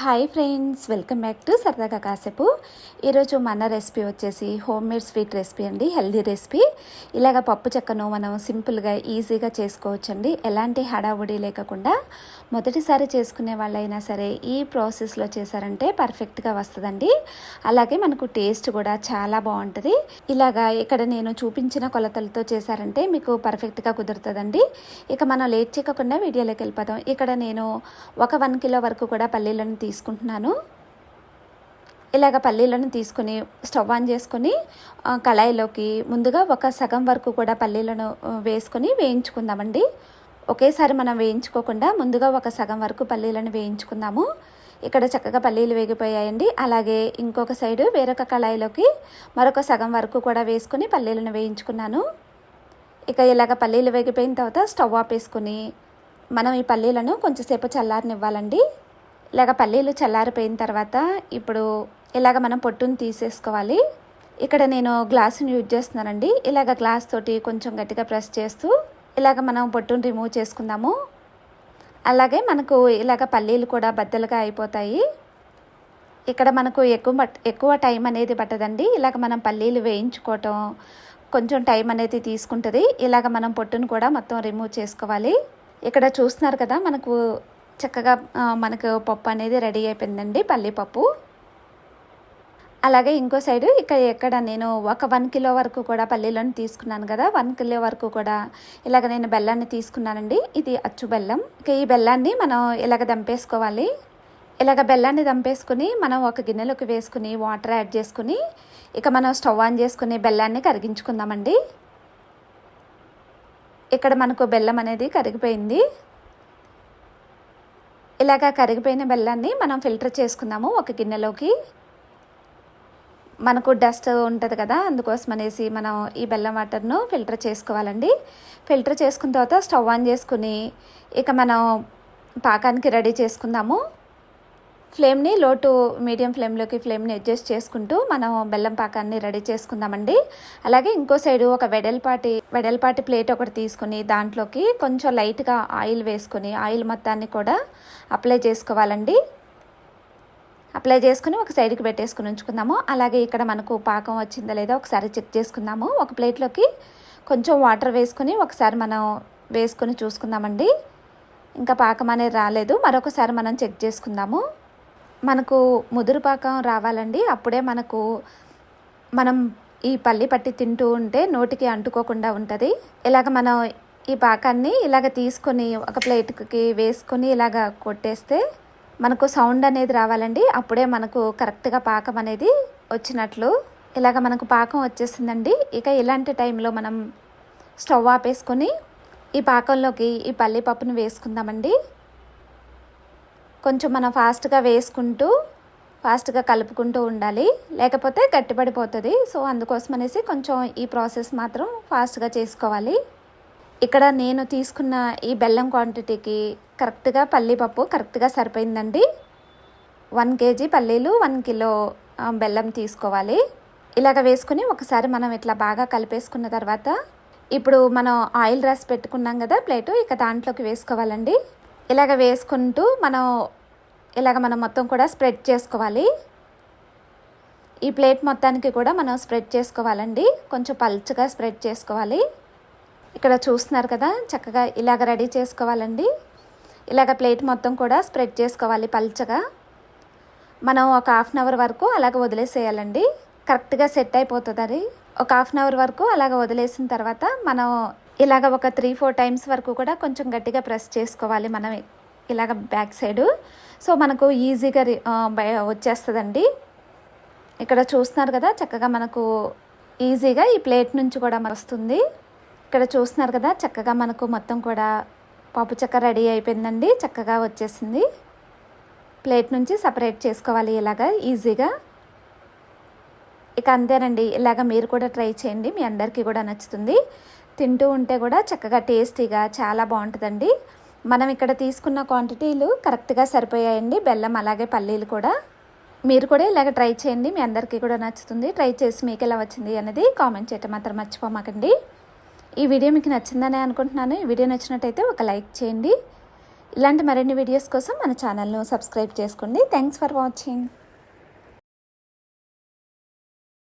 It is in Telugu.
Hi friends welcome back to Saradaga Kasepu ఈరోజు మన రెసిపీ వచ్చేసి హోమ్ మేడ్ స్వీట్ రెసిపీ అండి హెల్దీ రెసిపీ ఇలాగ పప్పు చెక్కను మనం సింపుల్గా ఈజీగా చేసుకోవచ్చండి. ఎలాంటి హడావుడి లేకుండా మొదటిసారి చేసుకునే వాళ్ళైనా సరే ఈ ప్రాసెస్లో చేశారంటే పర్ఫెక్ట్గా వస్తుందండి. అలాగే మనకు టేస్ట్ కూడా చాలా బాగుంటుంది. ఇలాగా ఇక్కడ నేను చూపించిన కొలతలతో చేశారంటే మీకు పర్ఫెక్ట్గా కుదురుతుందండి. ఇక మనం లేట్ చేయకుండా వీడియోలోకి వెళ్ళిపోదాం. ఇక్కడ నేను ఒక వన్ కిలో వరకు కూడా పల్లీలను తీసుకుంటున్నాను. ఇలాగ పల్లీలను తీసుకుని స్టవ్ ఆన్ చేసుకొని కళాయిలోకి ముందుగా ఒక సగం వరకు కూడా పల్లీలను వేసుకొని వేయించుకుందామండి. ఒకేసారి మనం వేయించుకోకుండా ముందుగా ఒక సగం వరకు పల్లీలను వేయించుకుందాము. ఇక్కడ చక్కగా పల్లీలు వేగిపోయాయండి. అలాగే ఇంకొక సైడు వేరొక కళాయిలోకి మరొక సగం వరకు కూడా వేసుకొని పల్లీలను వేయించుకున్నాను. ఇక ఇలాగ పల్లీలు వేగిపోయిన తర్వాత స్టవ్ ఆపేసుకుని మనం ఈ పల్లీలను కొంచెంసేపు చల్లారనివ్వాలండి. ఇలాగ పల్లీలు చల్లారిపోయిన తర్వాత ఇప్పుడు ఇలాగ మనం పొట్టును తీసేసుకోవాలి. ఇక్కడ నేను గ్లాసుని యూజ్ చేస్తున్నానండి. ఇలాగ గ్లాస్ తోటి కొంచెం గట్టిగా ప్రెస్ చేస్తూ ఇలాగ మనం పొట్టును రిమూవ్ చేసుకుందాము. అలాగే మనకు ఇలాగ పల్లీలు కూడా బద్దలుగా అయిపోతాయి. ఇక్కడ మనకు ఎక్కువ మట్ ఎక్కువ టైం అనేది పట్టదండి. ఇలాగ మనం పల్లీలు వేయించుకోవటం కొంచెం టైం అనేది తీసుకుంటుంది. ఇలాగ మనం పొట్టును కూడా మొత్తం రిమూవ్ చేసుకోవాలి. ఇక్కడ చూస్తున్నారు కదా మనకు చక్కగా మనకు పప్పు అనేది రెడీ అయిపోయిందండి పల్లిపప్పు అలాగే ఇంకో సైడు ఇక్కడ ఎక్కడ నేను ఒక వన్ కిలో వరకు కూడా పల్లీలను తీసుకున్నాను కదా వన్ కిలో వరకు కూడా ఇలాగ నేను బెల్లాన్ని తీసుకున్నానండి ఇది అచ్చు బెల్లం. ఇక ఈ బెల్లాన్ని మనం ఇలాగ దంపేసుకోవాలి. ఇలాగ బెల్లాన్ని దంపేసుకుని మనం ఒక గిన్నెలోకి వేసుకుని వాటర్ యాడ్ చేసుకుని ఇక మనం స్టవ్ ఆన్ చేసుకుని బెల్లాన్ని కరిగించుకుందామండి. ఇక్కడ మనకు బెల్లం అనేది కరిగిపోయింది. ఇలాగ కరిగిపోయిన బెల్లాన్ని మనం ఫిల్టర్ చేసుకుందాము ఒక గిన్నెలోకి. మనకు డస్ట్ ఉంటుంది కదా అందుకోసం అనేసి మనం ఈ బెల్లం వాటర్ను ఫిల్టర్ చేసుకోవాలండి. ఫిల్టర్ చేసుకున్న తర్వాత స్టవ్ ఆన్ చేసుకుని ఇక మనం పాకానికి రెడీ చేసుకుందాము. ఫ్లేమ్ని లో టు మీడియం ఫ్లేమ్లోకి ఫ్లేమ్ని అడ్జస్ట్ చేసుకుంటూ మనం బెల్లం పాకాన్ని రెడీ చేసుకుందామండి. అలాగే ఇంకో సైడు ఒక వెడల్పాటి వెడల్పాటి ప్లేట్ ఒకటి తీసుకుని దాంట్లోకి కొంచెం లైట్గా ఆయిల్ వేసుకొని ఆయిల్ మొత్తాన్ని కూడా అప్లై చేసుకోవాలండి. అప్లై చేసుకుని ఒక సైడ్కి పెట్టేసుకుని ఉంచుకుందాము. అలాగే ఇక్కడ మనకు పాకం వచ్చిందా లేదా ఒకసారి చెక్ చేసుకుందాము. ఒక ప్లేట్లోకి కొంచెం వాటర్ వేసుకుని ఒకసారి మనం వేసుకొని చూసుకుందామండి. ఇంకా పాకం అనేది రాలేదు. మరొకసారి మనం చెక్ చేసుకుందాము. మనకు ముదురు పాకం రావాలండి. అప్పుడే మనకు మనం ఈ పల్లి పట్టి తింటూ ఉంటే నోటికి అంటుకోకుండా ఉంటుంది. ఇలాగ మనం ఈ పాకాన్ని ఇలాగ తీసుకొని ఒక ప్లేట్కి వేసుకొని ఇలాగ కొట్టేస్తే మనకు సౌండ్ అనేది రావాలండి. అప్పుడే మనకు కరెక్ట్గా పాకం అనేది వచ్చినట్లు ఇలాగ మనకు పాకం వచ్చేసిందండి. ఇక ఇలాంటి టైంలో మనం స్టవ్ ఆపేసుకొని ఈ పాకంలోకి ఈ పల్లిపప్పును వేసుకుందామండి. కొంచెం మనం ఫాస్ట్గా వేసుకుంటూ ఫాస్ట్గా కలుపుకుంటూ ఉండాలి. లేకపోతే గట్టిపడిపోతుంది. సో అందుకోసం అనేసి కొంచెం ఈ ప్రాసెస్ మాత్రం ఫాస్ట్గా చేసుకోవాలి. ఇక్కడ నేను తీసుకున్న ఈ బెల్లం క్వాంటిటీకి కరెక్ట్గా పల్లీపప్పు కరెక్ట్గా సరిపోయిందండి. వన్ కేజీ పల్లీలు వన్ కిలో బెల్లం తీసుకోవాలి. ఇలాగ వేసుకుని ఒకసారి మనం ఇట్లా బాగా కలిపేసుకున్న తర్వాత ఇప్పుడు మనం ఆయిల్ రాసి పెట్టుకున్నాం కదా ప్లేటు ఇక దాంట్లోకి వేసుకోవాలండి. ఇలాగ వేసుకుంటూ మనం ఇలాగ మనం మొత్తం కూడా స్ప్రెడ్ చేసుకోవాలి. ఈ ప్లేట్ మొత్తానికి కూడా మనం స్ప్రెడ్ చేసుకోవాలండి. కొంచెం పల్చగా స్ప్రెడ్ చేసుకోవాలి. ఇక్కడ చూస్తున్నారు కదా చక్కగా ఇలాగ రెడీ చేసుకోవాలండి. ఇలాగ ప్లేట్ మొత్తం కూడా స్ప్రెడ్ చేసుకోవాలి పల్చగా. మనం ఒక హాఫ్ అన్ అవర్ వరకు అలాగ వదిలేసేయాలండి. కరెక్ట్గా సెట్ అయిపోతుంది అది ఒక హాఫ్ అన్ అవర్ వరకు అలాగ వదిలేసిన తర్వాత మనం ఇలాగ ఒక త్రీ ఫోర్ టైమ్స్ వరకు కూడా కొంచెం గట్టిగా ప్రెస్ చేసుకోవాలి మనం ఇలాగ బ్యాక్ సైడు సో మనకు ఈజీగా రి- వచ్చేస్తుందండి. ఇక్కడ చూస్తున్నారు కదా చక్కగా మనకు ఈజీగా ఈ ప్లేట్ నుంచి కూడా వస్తుంది. ఇక్కడ చూస్తున్నారు కదా చక్కగా మనకు మొత్తం కూడా పప్పు చెక్క రెడీ అయిపోయిందండి. చక్కగా వచ్చేసింది. ప్లేట్ నుంచి సపరేట్ చేసుకోవాలి ఇలాగా ఈజీగా ఇక అంతేనండి. ఇలాగ మీరు కూడా ట్రై చేయండి. మీ అందరికీ కూడా నచ్చుతుంది. తింటూ ఉంటే కూడా చక్కగా టేస్టీగా చాలా బాగుంటుందండి. మనం ఇక్కడ తీసుకున్న క్వాంటిటీలు కరెక్ట్గా సరిపోయాయండి. బెల్లం అలాగే పల్లీలు కూడా. మీరు కూడా ఇలాగ ట్రై చేయండి. మీ అందరికీ కూడా నచ్చుతుంది. ట్రై చేసి మీకు ఎలా వచ్చింది అనేది కామెంట్ చేయటం మాత్రం మర్చిపోమాకండి. ఈ వీడియో మీకు నచ్చిందని అనుకుంటున్నాను. ఈ వీడియో నచ్చినట్టయితే ఒక లైక్ చేయండి. ఇలాంటి మరిన్ని వీడియోస్ కోసం మన ఛానల్ను సబ్స్క్రైబ్ చేసుకోండి. Thanks for watching.